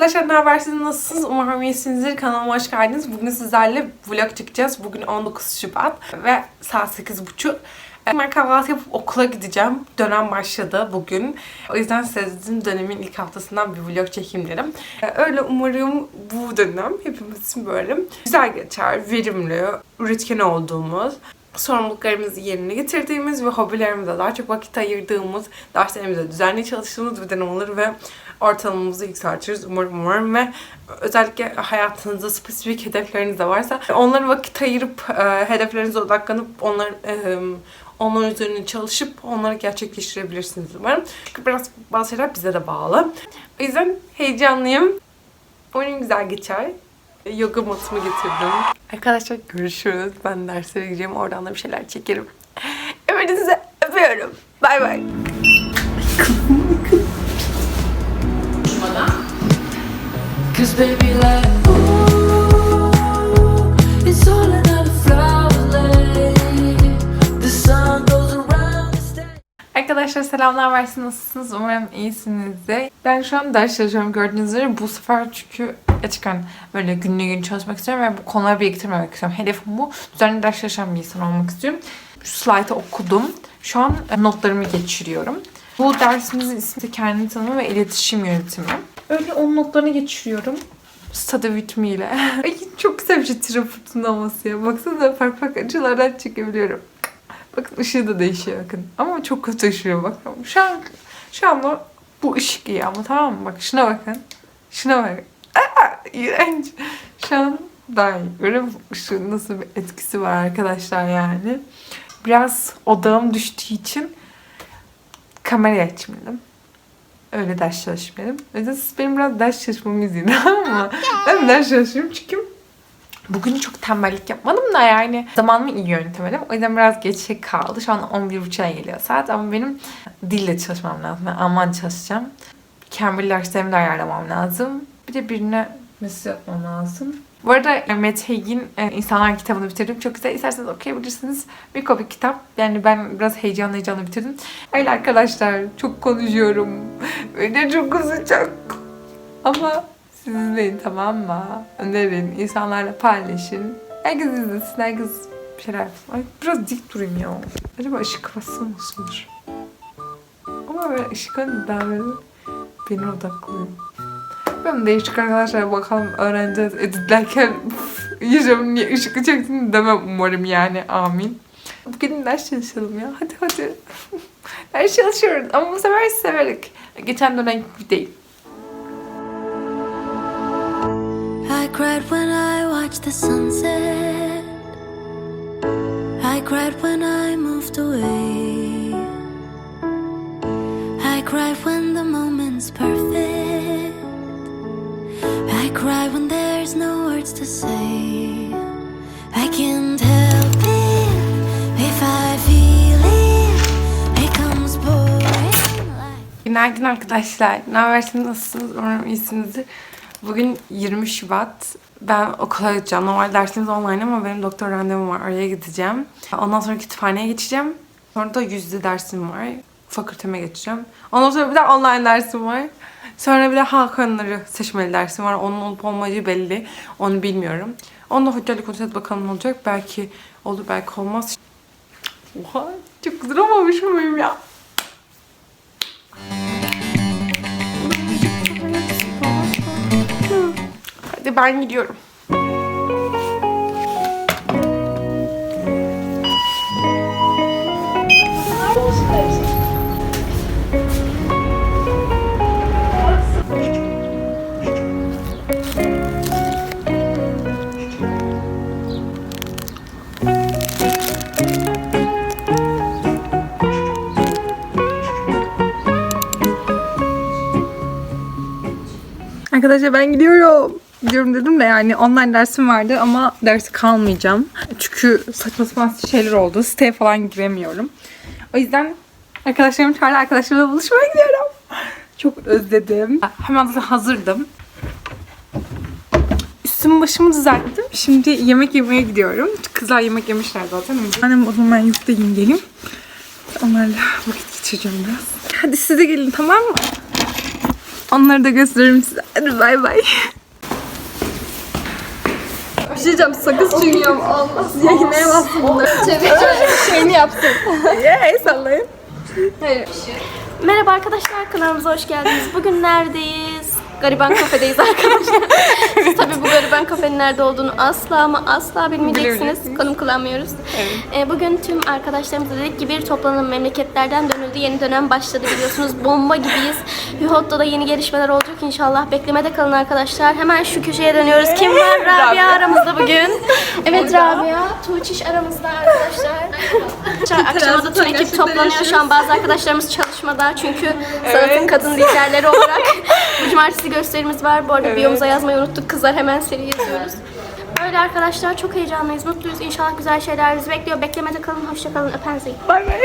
Arkadaşlar, ne habersiniz? Nasılsınız? Umarım iyisinizdir. Kanalıma hoş geldiniz. Bugün sizlerle vlog çekeceğiz. Bugün 19 Şubat ve saat 8.30. Ben kahvaltı yapıp okula gideceğim. Dönem başladı bugün. O yüzden sizin dönemin ilk haftasından bir vlog çekeyim dedim. Öyle umarım bu dönem hepimiz için böyle güzel geçer, verimli, üretken olduğumuz, sorumluluklarımızı yerine getirdiğimiz ve hobilerimize daha çok vakit ayırdığımız, derslerimize düzenli çalıştığımız bir dönem olur ve ortalamamızı yükseltiriz umarım umarım ve özellikle hayatınızda spesifik hedefleriniz de varsa onlara vakit ayırıp e, hedeflerinize odaklanıp onlar e, onlar üzerine çalışıp onları gerçekleştirebilirsiniz umarım. Çünkü biraz bazı şeyler bize de bağlı. O yüzden heyecanlıyım. Umarım güzel geçer. Yoga matımı getirdim. Arkadaşlar görüşürüz. Ben derslere gireceğim. Oradan da bir şeyler çekerim. Hepinizi öpüyorum. Bay bay. Arkadaşlar selamlar versin nasılsınız? Umarım iyisinizdir. Ben şu an ders çalışıyorum gördüğünüz üzere. Bu sefer çünkü gerçekten böyle günlü gün çalışmak istiyorum ve bu konuları biriktirmemek istiyorum. Hedefim bu. Düzenli ders çalışan bir insan olmak istiyorum. Şu slaytı okudum. Şu an notlarımı geçiriyorum. Bu dersimizin ismi kendini tanıma ve iletişim yönetimi. Öyle onun notlarını geçiriyorum. Me ile. Ay, çok güzel bir şey tira fırtınaması ya. Baksanıza farklı farklı açılardan çekebiliyorum. Bakın ışığı da değişiyor bakın. Ama çok kötü ışıyor bak. Şu an şu anda bu ışık iyi ama tamam mı? Bak şuna bakın. Şuna bakın. Aa, iğrenç. Şu an daha iyi. Böyle ışığın nasıl bir etkisi var arkadaşlar yani. Biraz odağım düştüğü için kamerayı açmadım. Öyle ders. O yüzden siz benim biraz ders çalışmamı izleyin ama ben ders çalışıyorum çünkü Bugün çok tembellik yapmadım da yani zamanımı iyi yönetemedim. O yüzden biraz geçe kaldı. Şu an 11.30'a geliyor saat ama benim dille çalışmam lazım. Ben Alman çalışacağım. Cambly derslerimi de ayarlamam lazım. Bir de birine mesaj yapmam lazım. Bu arada Mete Hegin e, İnsanlar kitabını bitirdim. Çok güzel. İsterseniz okuyabilirsiniz. Bir komik kitap. Yani ben biraz heyecanlı heyecanlı bitirdim. Öyle arkadaşlar çok konuşuyorum. Öyle çok uzayacak. Ama siz izleyin tamam mı? Önerin, insanlarla paylaşın. Herkes izlesin, herkes bir şeyler yapsın. Ay biraz dik durayım ya. Acaba ışık bassın nasıldır? Ama böyle ışık hani daha böyle beni odaklıyor. Ben değişik arkadaşlar bakalım öğreneceğiz editlerken yaşamın niye ışık çektiğini demem umarım yani amin. Bugün ders çalışalım ya hadi hadi. ders çalışıyoruz ama bu sefer severek. Geçen dönem gibi değil. I cried when I watched the sunset. I cried when I moved away. I cried when the moment's perfect. Cry when there's no words to say. I can't help it if I feel it. It comes. Günaydın arkadaşlar. Ne habersiniz? Nasılsınız? Umarım iyisinizdir. Bugün 20 Şubat. Ben okula gideceğim. Normal dersimiz online ama benim doktor randevum var. Oraya gideceğim. Ondan sonra kütüphaneye geçeceğim. Sonra da yüzde dersim var. Fakülteme geçeceğim. Ondan sonra bir de online dersim var. Sonra bir de halk oyunları seçmeli dersim var. Onun olup olmadığı belli. Onu bilmiyorum. Onu da hocayla konuşacağız bakalım ne olacak. Belki olur belki olmaz. Oha çok güzel olmamış mıyım ya? Hadi ben gidiyorum. Arkadaşlar ben gidiyorum. Gidiyorum dedim de yani online dersim vardı ama dersi kalmayacağım. Çünkü saçma sapan şeyler oldu. Siteye falan giremiyorum. O yüzden arkadaşlarım çağırdı. Arkadaşlarımla buluşmaya gidiyorum. Çok özledim. Hemen hazırdım. Üstümü başımı düzelttim. Şimdi yemek yemeye gidiyorum. Kızlar yemek yemişler zaten. Annem o zaman yurttayım geleyim. Onlarla vakit geçireceğim biraz. Hadi siz de gelin tamam mı? Onları da gösteririm size. Hadi bay bay. Bir şey diyeceğim sakız çiğniyorum. Olmaz. Yayınlaya bastım bunları. Çevir şeyini yapsın. Yay sallayın. Merhaba arkadaşlar kanalımıza hoş geldiniz. Bugün neredeyiz? Gariban kafedeyiz arkadaşlar. Siz tabii bu gariban kafenin nerede olduğunu asla ama asla bilmeyeceksiniz. Konum kullanmıyoruz. Ee, bugün tüm arkadaşlarımız dedik ki bir toplanın memleketlerden dönüldü. Yeni dönem başladı biliyorsunuz. Bomba gibiyiz. Hühot'ta da yeni gelişmeler olacak inşallah. Beklemede kalın arkadaşlar. Hemen şu köşeye dönüyoruz. Kim var? Rabia aramızda bugün. Evet Rabia. Tuğçiş aramızda arkadaşlar. Akşama da tüm ekip toplanıyor. Şu an bazı arkadaşlarımız çalışmada. Çünkü sanatın kadın liderleri olarak bu cumartesi gösterimiz var. Bu arada biyomuza yazmayı unuttuk. Kızlar hemen seri yazıyoruz. Öyle arkadaşlar çok heyecanlıyız, mutluyuz. İnşallah güzel şeyler bizi bekliyor. Beklemede kalın, hoşça kalın. Öpen Zeyn. Bay bay.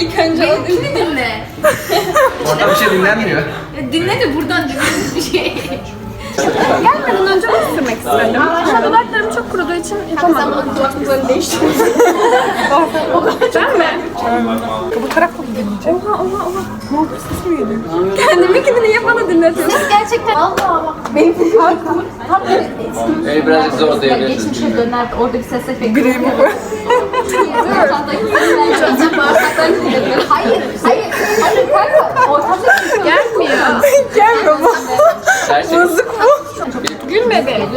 İlk önce o dinle. Orada bir şey dinlenmiyor. Dinle de buradan dinle bir şey. Gelmeden önce sürmek istedim. İçin yapamadım. Sen dudaklarını değiştirdin. ben mi? Bu tarafta mı dinleyeceğim? Oha oha oha. Ne oldu? Ses mi geliyor? Kendimi niye bana dinletiyorsun? Siz gerçekten... Valla bak. Benim tam böyle Beni birazcık zor diyebilirsiniz. geçmişe döner orada bir ses efekti. Gri mi bu? Hayır, hayır, hayır kanka. Ortamda gelmiyor. Gelmiyor mu? Gerçek. Bozuk mu? Gülmedi.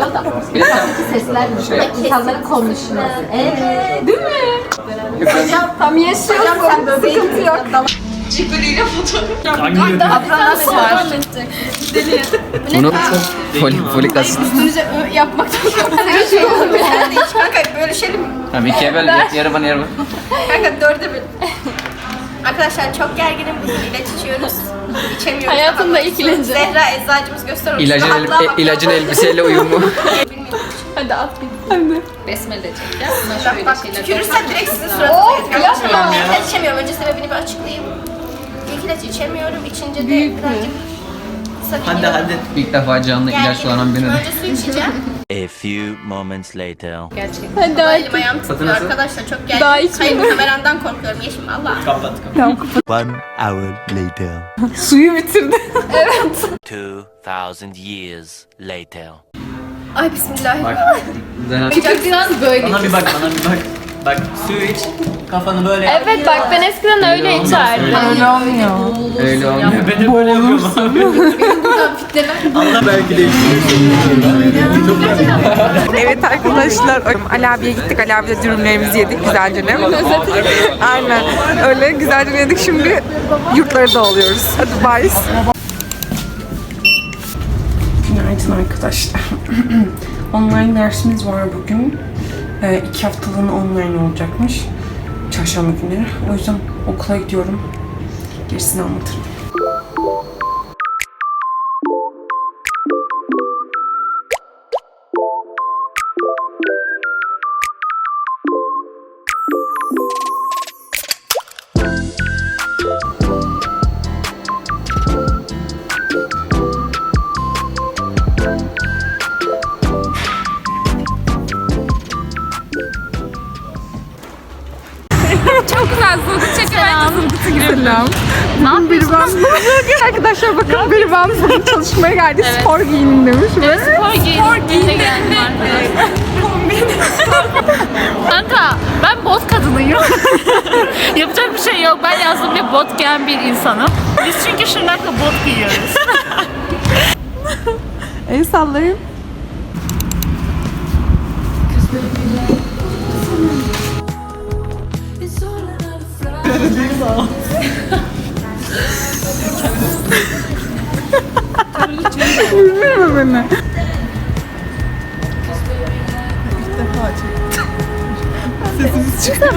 Bir de Sesler Şey. insanların konuşması. Evet. Değil mi? Tam yaşıyorsun. Sıkıntı yok. bunu folik, folik asit. Yapmaktan Her şey olur. Kanka böyle şey mi? Tamam ikiye böl. Yarı bana yarı bana. Kanka dörde bir. Arkadaşlar çok gerginim. Bugün ilaç içiyoruz. İçemiyoruz. Hayatımda ilk ilacı. Zehra eczacımız göster onu. İlacın, el, e- ilacın elbiseyle uyumu. Hadi at bir. Besmele çekeceğiz. Buna şöyle Bak şeyler tükürürsen direkt sizin suratınıza. Yapma. İlk ilaç içemiyorum. Önce sebebini bir açıklayayım. İlk ilaç içemiyorum. İçince de birazcık Hadi hadi. İlk defa canlı ilaç kullanan benim. Önce su içeceğim. A few moments later. Hadi Elim ayağım titriyor arkadaşlar çok gerginim. Daha Hayır kamerandan korkuyorum Yeşim Allah. One hour later. Suyu bitirdi. Two thousand years later. Ay bismillahirrahmanirrahim. Biraz böyle. Bana bir bak, bana bir bak. Bak su iç, kafanı böyle yap. Evet bak ben eskiden öyle içerdim. Öyle olmuyor. Öyle olmuyor. Ben de böyle yapıyorum abi. Allah belki de Evet arkadaşlar. Ali abiye gittik. Ali abiyle dürümlerimizi yedik güzelce ne? Aynen. Öyle güzelce yedik. Şimdi yurtlarda oluyoruz. Hadi bye. Günaydın arkadaşlar. online dersimiz var bugün. Ee, iki haftalığına online olacakmış. Çarşamba günleri. O yüzden okula gidiyorum. Gerisini anlatırım. Arkadaşlar bakın bir ben bugün çalışmaya geldi. Spor giyinin demiş. Evet, Spor giyin. Spor giyin. Kanka ben bot kadınıyım. Yapacak bir şey yok. Ben yazdım bir bot giyen bir insanım. Biz çünkü şırnakla bot giyiyoruz. El sallayın. Üzülme beni. Sesimiz çıkıyor.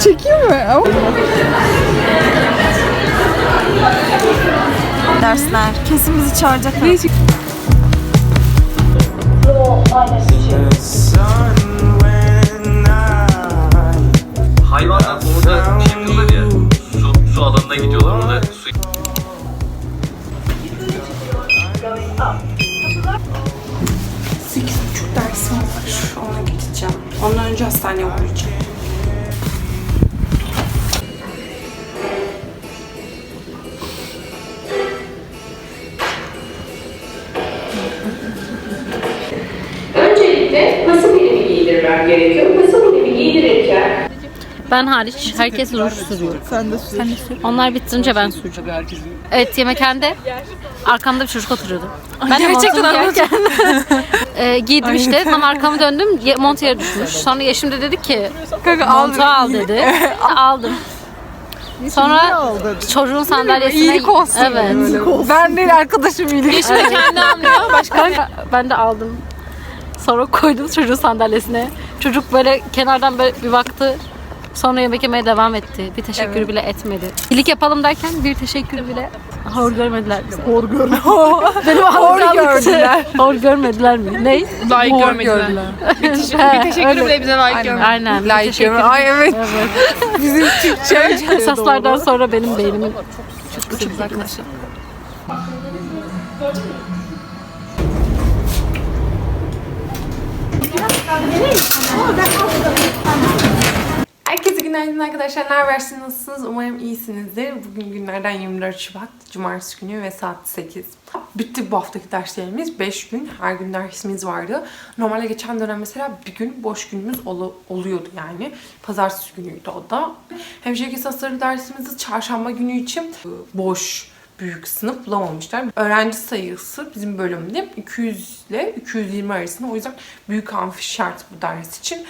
Çekiyor mu? Ama- Dersler. Kesin bizi çağıracaklar. Hayvanlar orada şey yapıyorlar ya, su, su alanına gidiyorlar orada su ikinci hastane olduğu. Öncelikle pası bilimi giydirmem gerekiyor. Pası bilimi giydirirken ben hariç herkes ruj sürüyor. Sen de sür. Sen de sür. Onlar bitirince ben süreceğim. Evet yemekhane arkamda bir çocuk oturuyordu. Ben gerçekten anlatıyorum. e, giydim işte. Tam arkamı döndüm. ye- Mont yere düşmüş. Sonra Yeşim de dedi ki Kanka montu al dedi. Aldım. Sonra çocuğun sandalyesine... İyilik olsun. Evet. Ben değil arkadaşım iyilik. Yeşim de kendi almıyor. Başka ben de aldım. Sonra koydum çocuğun sandalyesine. Çocuk böyle kenardan böyle bir baktı. Sonra yemek yemeye devam etti. Bir teşekkür bile etmedi. İyilik yapalım derken bir teşekkür bile hor görmediler bizi. Hor görmediler. Benim hor gördüler. hor görmediler mi? Ne? Layık görmediler. bir teşekkür bile bize layık Aynen. Aynen. bir teşekkür. görmediler. Ay evet. Bizim Türkçe. Esaslardan sonra benim beynimin çok güzel arkadaşlar. Herkese günaydın arkadaşlar. Ne habersiniz? Nasılsınız? Umarım iyisinizdir. Bugün günlerden 24 Şubat. Cumartesi günü ve saat 8. Bitti bu haftaki derslerimiz. 5 gün. Her gün dersimiz vardı. Normalde geçen dönem mesela bir gün boş günümüz olu- oluyordu yani. Pazartesi günüydü o da. Hemşirelik esasları dersimizi çarşamba günü için e, boş büyük sınıf bulamamışlar. Öğrenci sayısı bizim bölümde 200 ile 220 arasında. O yüzden büyük amfi şart bu ders için.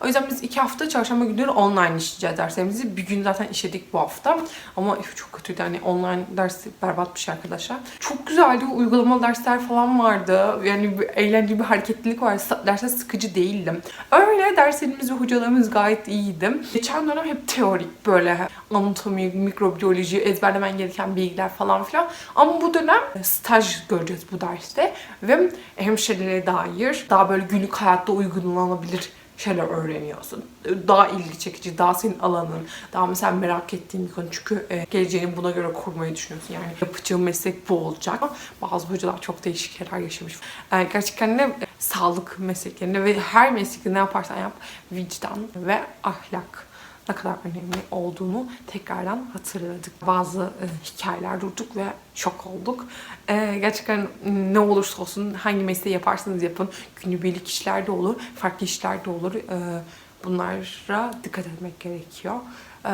O yüzden biz iki hafta çarşamba günleri online işleyeceğiz derslerimizi. Bir gün zaten işledik bu hafta. Ama çok kötüydü. Hani online dersi berbat bir şey arkadaşlar. Çok güzeldi. Uygulamalı dersler falan vardı. Yani bir eğlenceli bir hareketlilik vardı. Dersler sıkıcı değildim. Öyle derslerimiz ve hocalarımız gayet iyiydi. Geçen dönem hep teorik böyle anatomi, mikrobiyoloji, ezberlemen gereken bilgiler falan filan. Ama bu dönem staj göreceğiz bu derste. Ve hemşirelere dair daha böyle günlük hayatta uygulanabilir şeyler öğreniyorsun. Daha ilgi çekici, daha senin alanın, daha mesela merak ettiğin bir konu. Çünkü e, geleceğini buna göre kurmayı düşünüyorsun. Yani yapacağın meslek bu olacak. Bazı hocalar çok değişik şeyler yaşamış. E, gerçekten de e, sağlık mesleklerinde ve her meslekte ne yaparsan yap vicdan ve ahlak ne kadar önemli olduğunu tekrardan hatırladık. Bazı e, hikayeler durduk ve şok olduk. E, gerçekten ne olursa olsun hangi mesleği yaparsanız yapın günübirlik işler de olur, farklı işler de olur. E, bunlara dikkat etmek gerekiyor. E,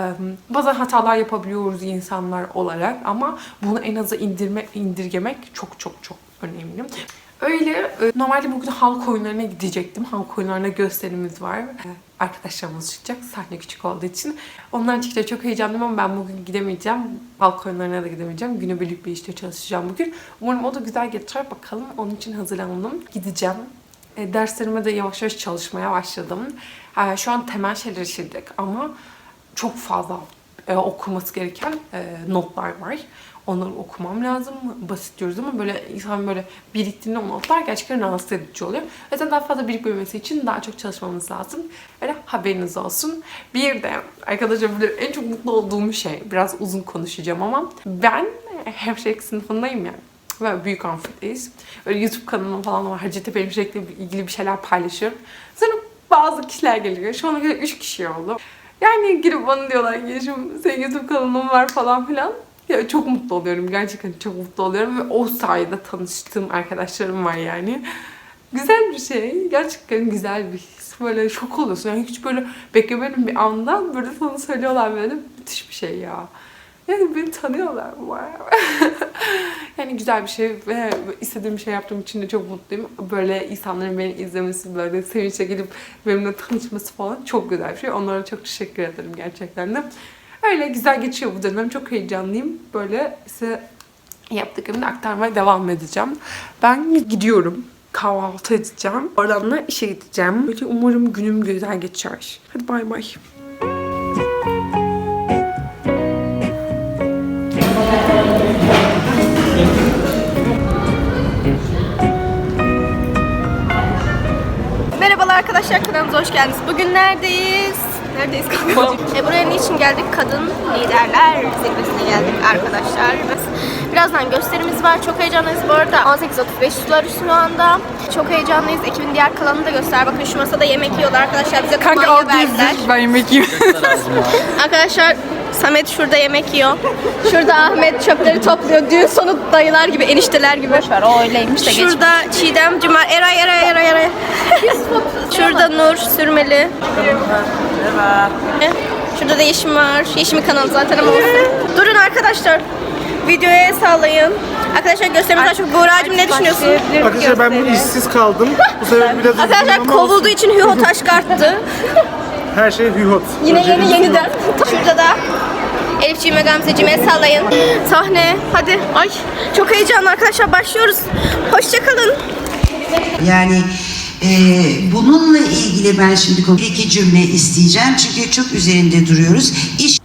bazen hatalar yapabiliyoruz insanlar olarak ama bunu en aza indirme, indirgemek çok çok çok önemli. Öyle e, normalde bugün halk oyunlarına gidecektim. Halk oyunlarına gösterimiz var. Arkadaşlarımız çıkacak. Sahne küçük olduğu için. Onlar çıkacak. Çok heyecanlıyım ama ben bugün gidemeyeceğim. Halk oyunlarına da gidemeyeceğim. Günübirlik bir işte çalışacağım bugün. Umarım o da güzel geçer. Bakalım. Onun için hazırlandım. Gideceğim. E, derslerime de yavaş yavaş çalışmaya başladım. E, şu an temel şeyler işledik ama çok fazla e, okunması gereken e, notlar var. Onları okumam lazım. Basit diyoruz ama böyle insan böyle biriktiğinde o notlar gerçekten rahatsız edici oluyor. O yüzden daha fazla birikmemesi için daha çok çalışmamız lazım. Öyle haberiniz olsun. Bir de arkadaşlar böyle en çok mutlu olduğum şey, biraz uzun konuşacağım ama ben hemşirelik sınıfındayım ya. Ve büyük amfideyiz. Böyle YouTube kanalım falan var. Hacettepe hemşirelikle ilgili bir şeyler paylaşıyorum. Sonra bazı kişiler geliyor. Şu ana kadar 3 kişi oldu. Yani girip bana diyorlar ki "Yeşim, senin YouTube kanalın var falan filan. Ya çok mutlu oluyorum. Gerçekten çok mutlu oluyorum. Ve o sayede tanıştığım arkadaşlarım var yani. Güzel bir şey. Gerçekten güzel bir his. Böyle şok oluyorsun. Yani hiç böyle beklemedim bir anda böyle sana söylüyorlar böyle. Müthiş bir şey ya. Yani beni tanıyorlar arada. yani güzel bir şey ve istediğim bir şey yaptığım için de çok mutluyum. Böyle insanların beni izlemesi, böyle sevinçle gelip benimle tanışması falan çok güzel bir şey. Onlara çok teşekkür ederim gerçekten de. Öyle güzel geçiyor bu dönem. Çok heyecanlıyım. Böyle size yaptıklarımı aktarmaya devam edeceğim. Ben gidiyorum. Kahvaltı edeceğim. Oradan da işe gideceğim. Böyle umarım günüm güzel geçer. Hadi bay bay. Merhabalar arkadaşlar kanalımıza hoş geldiniz. Bugün neredeyiz? Neredeyiz kanka? e, buraya niçin geldik? Kadın liderler zirvesine geldik arkadaşlar. Biz- Birazdan gösterimiz var. Çok heyecanlıyız bu arada. 18.35 suları şu anda. Çok heyecanlıyız. Ekibin diğer kalanını da göster. Bakın şu masada yemek yiyorlar arkadaşlar. Bize Kanka al verdiler. Ben yemek yiyeyim. Arkadaşlar Samet şurada yemek yiyor. Şurada Ahmet çöpleri topluyor. Düğün sonu dayılar gibi, enişteler gibi. Boşver o öyleymiş de geç. Şurada Çiğdem, Cuma, Eray, Eray, Eray, Eray. Şurada Nur, Sürmeli. Şurada da Yeşim var. Yeşim'in kanalı zaten ama olsun. Durun arkadaşlar. Videoya sallayın. Arkadaşlar gösterimiz çok. Buğra'cığım ne düşünüyorsun? Arkadaşlar ben bu işsiz kaldım. Bu sefer biraz Arkadaşlar üzgünüm ama kovulduğu için Hüho taş karttı. Her şey hühot. Yine Öncelikle yeni yeniden. Şurada da Elifciğime Gamzeciğime sallayın. Sahne hadi. Ay çok heyecanlı arkadaşlar başlıyoruz. Hoşçakalın. Yani e, bununla ilgili ben şimdi bir iki cümle isteyeceğim çünkü çok üzerinde duruyoruz. İş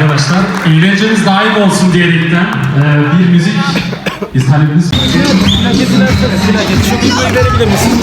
arkadaşlar. Eğlenceniz daim olsun diyerekten e, bir müzik izlenimiz videoyu verebilir misin?